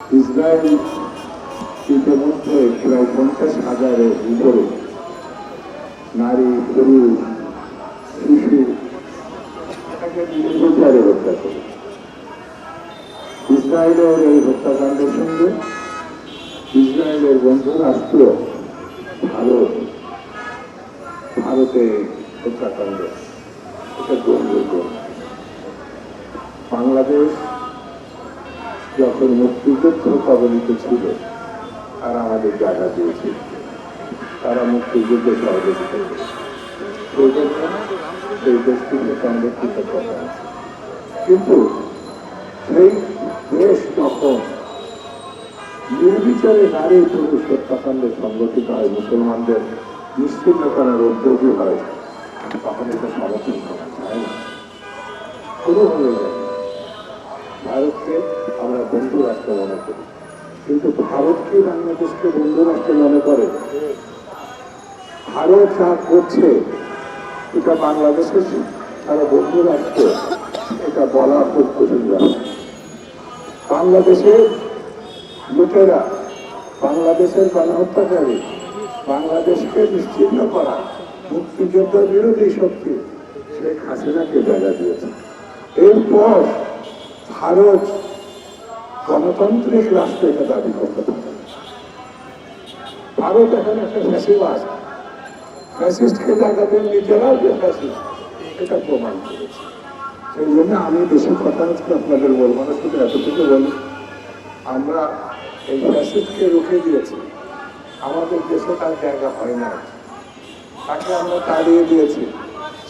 Israel ইতিমধ্যে প্রায় পঞ্চাশ হাজারের উপরে নারী, পুরুষ, শিশু নির্বিচারে হত্যা করে। ইসরায়েলের এই হত্যাকাণ্ডের সঙ্গে ইসরায়েলের বন্ধু রাষ্ট্র ভারত ভারতে হত্যাকাণ্ড এটা গ্রহণযোগ্য বাংলাদেশ যখন মুক্তিযুদ্ধ কবলিত ছিল তারা আমাদের জায়গা দিয়েছিল তারা মুক্তিযুদ্ধে সহযোগিতা করেছে সেই জন্য সেই দেশটিকে সঙ্গে আছে কিন্তু সেই দেশ তখন নির্বিচারে নারী পুরুষ হত্যাকাণ্ডে সংগঠিত হয়, মুসলমানদের নিশ্চিন্ন করার উদ্যোগী হয়, তখন এটা সমর্থন করা যায় না। ভারতকে আমরা বন্ধু রাষ্ট্র মনে করি। কিন্তু ভারত কি বাংলাদেশকে বন্ধু রাষ্ট্র মনে করে? ভারত যা করছে, এটা বাংলাদেশের তারা বন্ধু রাষ্ট্র, এটা বলা খুব কঠিন বাংলাদেশের লোকেরা বাংলাদেশের গণহত্যাকারী, বাংলাদেশকে নিশ্চিন্ন করা মুক্তিযুদ্ধ বিরোধী শক্তি শেখ হাসিনাকে জায়গা দিয়েছে। এরপর ভারত গণতান্ত্রিক রাষ্ট্র এটা দাবি করতে পারে। ভারত এখন একটা ফ্যাসিবাস ফ্যাসিস্টকে জায়গা দেন নিজেরাও যে ফ্যাসিস্ট, এটা প্রমাণ করেছে। সেই জন্য আমি বেশি কথা আজকে আপনাদের বলব না, শুধু এতটুকু বলি, আমরা এই ফ্যাসিস্টকে রুখে দিয়েছি। আমাদের দেশে তার জায়গা হয় না তাকে আমরা তাড়িয়ে দিয়েছি।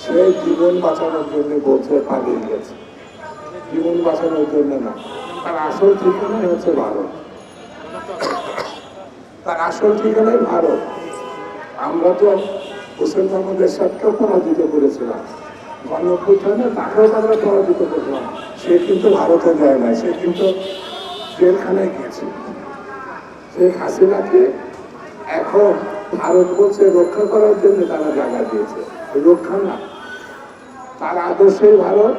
সে জীবন বাঁচানোর জন্য বলছে, পালিয়ে গেছে। জীবন বাঁচানোর জন্য না। তার আসল ঠিকানাই হচ্ছে ভারত। তার আসল ঠিকানাই ভারত। আমরা তো মোহাম্মদের সাথেও পরাজিত করেছিলাম। গণঅভ্যুত্থানে তাকেও আমরা পরাজিত করলাম। সে কিন্তু ভারতে যায় না সে কিন্তু জেলখানায় গিয়েছে। শেখ হাসিনাকে এখন ভারত বলছে রক্ষা করার জন্য তারা জায়গা দিয়েছে। রক্ষা না, তার আদর্শই ভারত।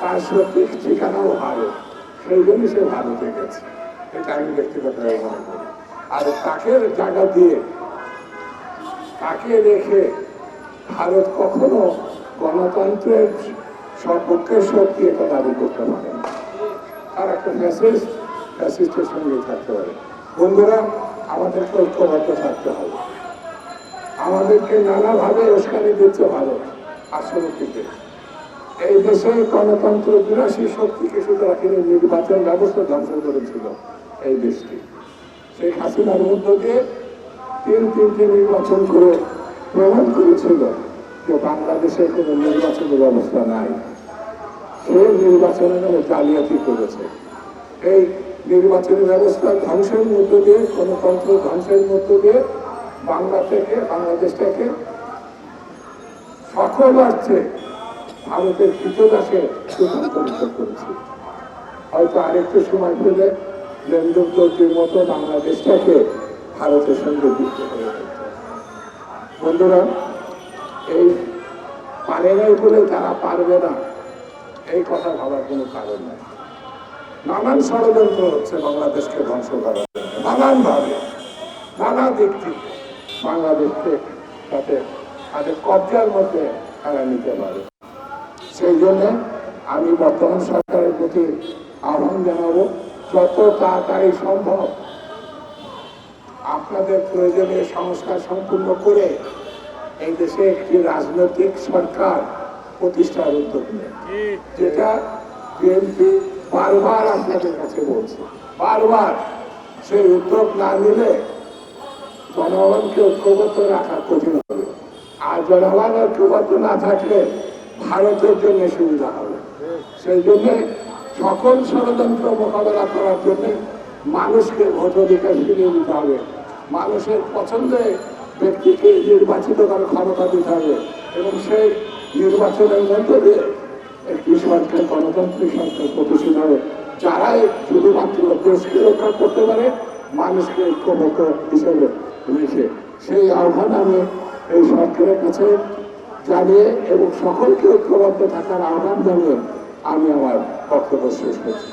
তার সত্যি ঠিকানাও ভারত সেই জন্য সে ভারতে গেছে এটা আমি ব্যক্তিগতভাবে মনে করি। আর তাকে জায়গা দিয়ে, তাকে রেখে ভারত কখনো গণতন্ত্রের সপক্ষের শক্তি এটা দাবি করতে পারে না। আর একটা ফ্যাসিস্ট, ফ্যাসিস্টের সঙ্গে থাকতে পারে। বন্ধুরা, আমাদেরকে ঐক্যবদ্ধ থাকতে হবে। আমাদেরকে নানাভাবে উস্কানি দিচ্ছে ভারত আসলে থেকে এই দেশে গণতন্ত্র বিরাশি শক্তিকে শুধু রাখিনি, নির্বাচন ব্যবস্থা ধ্বংস করেছিল এই দেশটি। সেই হাসিনার মধ্য দিয়ে তিন তিনটি নির্বাচন করে প্রমাণ করেছিল যে বাংলাদেশে কোনো নির্বাচনের ব্যবস্থা নাই। সেই নির্বাচনের নামে জালিয়াতি করেছে। এই নির্বাচনী ব্যবস্থা ধ্বংসের মধ্য দিয়ে, গণতন্ত্র ধ্বংসের মধ্য দিয়ে বাংলা থেকে, বাংলাদেশ থেকে সকল অর্থে ভারতের কৃতদাসে রূপান্তরিত করেছে। হয়তো আরেকটু সময় পেলে লেনদেন চৌধুরীর মতো বাংলাদেশটাকে ভারতের সঙ্গে যুক্ত করে বন্ধুরা, এই পারে নাই বলে তারা পারবে না। এই কথা ভাবার কোনো কারণ নাই। নানান ষড়যন্ত্র হচ্ছে বাংলাদেশকে ধ্বংস করার জন্য। নানান ভাবে নানা দিক থেকে বাংলাদেশকে তাতে তাদের কবজার মধ্যে তারা নিতে পারে। সেই জন্য আমি বর্তমান সরকারের প্রতি আহ্বান জানাব, যত তাড়াতাড়ি সম্ভব আপনাদের প্রয়োজনীয় সংস্কার সম্পূর্ণ করে এই দেশে একটি রাজনৈতিক সরকার প্রতিষ্ঠার উদ্যোগ যেটা বিএনপি বারবার আপনাদের কাছে বলছে। বারবার সেই উদ্যোগ না নিলে জনগণকে ঐক্যবদ্ধ রাখা কঠিন হবে। আর জনগণ ঐক্যবদ্ধ না থাকলে ভারতের জন্য সুবিধা হবে। সেই জন্য সকল ষড়যন্ত্র মোকাবেলা করার জন্য মানুষকে ভোট অধিকার ফিরিয়ে দিতে হবে। মানুষের পছন্দে ব্যক্তিকে নির্বাচিত করার ক্ষমতা দিতে হবে এবং সেই নির্বাচনের মধ্য দিয়ে একটি সরকার গণতান্ত্রিক সরকার প্রতিষ্ঠিত হবে। যারাই শুধুমাত্র দেশকে রক্ষা করতে পারে, মানুষকে ঐক্যবদ্ধ হিসেবে রেখে। সেই আহ্বান আমি এই সরকারের কাছে জানিয়ে এবং সকলকে ঐক্যবদ্ধ থাকার আহ্বান জানিয়ে আমি আমার বক্তব্য শেষ করছি।